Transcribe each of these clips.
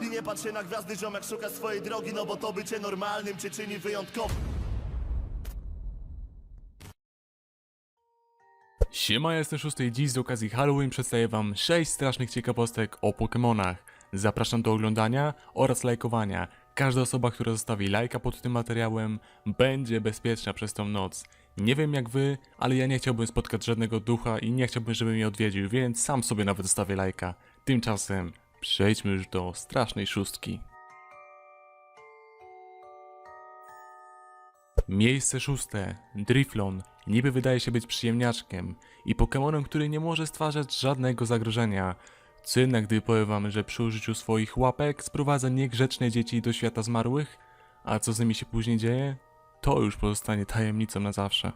I nie patrz się na gwiazdy, ziomek szuka swojej drogi No bo to bycie normalnym cię czyni wyjątkowym Siema, jestem szósty i dziś z okazji Halloween przedstawię wam 6 strasznych ciekawostek o Pokémonach. Zapraszam do oglądania oraz lajkowania. Każda osoba, która zostawi lajka pod tym materiałem, będzie bezpieczna przez tą noc. Nie wiem jak wy, ale ja nie chciałbym spotkać żadnego ducha i nie chciałbym, żeby mnie odwiedził, więc sam sobie nawet zostawię lajka. Tymczasem przejdźmy już do strasznej szóstki. Miejsce szóste. Driflon. Niby wydaje się być przyjemniaczkiem i Pokemonem, który nie może stwarzać żadnego zagrożenia. Co jednak gdy powiem że przy użyciu swoich łapek sprowadza niegrzeczne dzieci do świata zmarłych? A co z nimi się później dzieje? To już pozostanie tajemnicą na zawsze.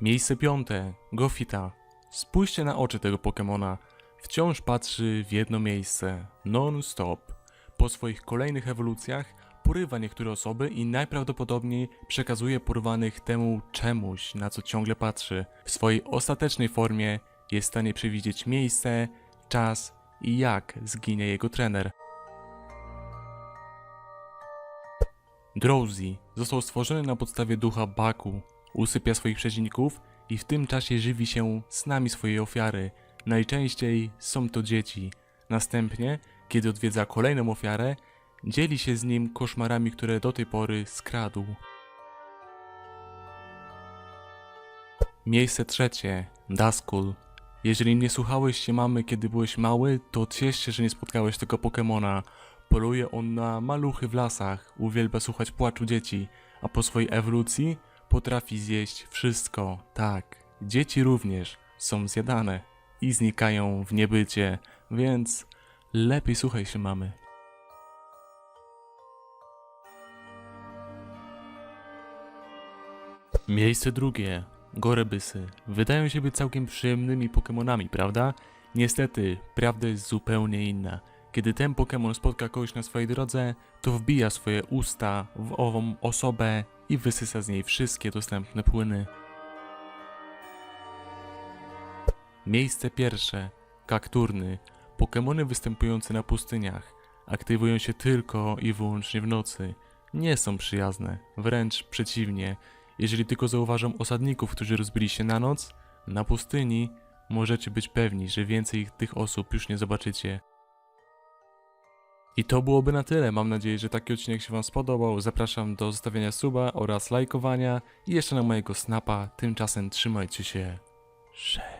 Miejsce piąte. Gofita. Spójrzcie na oczy tego Pokemona. Wciąż patrzy w jedno miejsce. Non-stop. Po swoich kolejnych ewolucjach porywa niektóre osoby i najprawdopodobniej przekazuje porwanych temu czemuś, na co ciągle patrzy. W swojej ostatecznej formie jest w stanie przewidzieć miejsce, czas i jak zginie jego trener. Drowsy został stworzony na podstawie ducha Baku. Usypia swoich przeciwników i w tym czasie żywi się snami swojej ofiary. Najczęściej są to dzieci. Następnie, kiedy odwiedza kolejną ofiarę, dzieli się z nim koszmarami, które do tej pory skradł. Miejsce trzecie. Daskul. Jeżeli nie słuchałeś się mamy, kiedy byłeś mały, to ciesz się, że nie spotkałeś tego Pokemona. Poluje on na maluchy w lasach, uwielbia słuchać płaczu dzieci, a po swojej ewolucji potrafi zjeść wszystko. Tak, dzieci również są zjadane i znikają w niebycie, więc lepiej słuchaj się mamy. Miejsce drugie. Gorebysy. Wydają się być całkiem przyjemnymi Pokemonami, prawda? Niestety, prawda jest zupełnie inna. Kiedy ten Pokemon spotka kogoś na swojej drodze, to wbija swoje usta w ową osobę i wysysa z niej wszystkie dostępne płyny. Miejsce pierwsze. Kakturny. Pokemony występujące na pustyniach. Aktywują się tylko i wyłącznie w nocy. Nie są przyjazne, wręcz przeciwnie. Jeżeli tylko zauważą osadników, którzy rozbili się na noc, na pustyni, możecie być pewni, że więcej tych osób już nie zobaczycie. I to byłoby na tyle. Mam nadzieję, że taki odcinek się Wam spodobał. Zapraszam do zostawienia suba oraz lajkowania i jeszcze na mojego snapa. Tymczasem trzymajcie się. Cześć.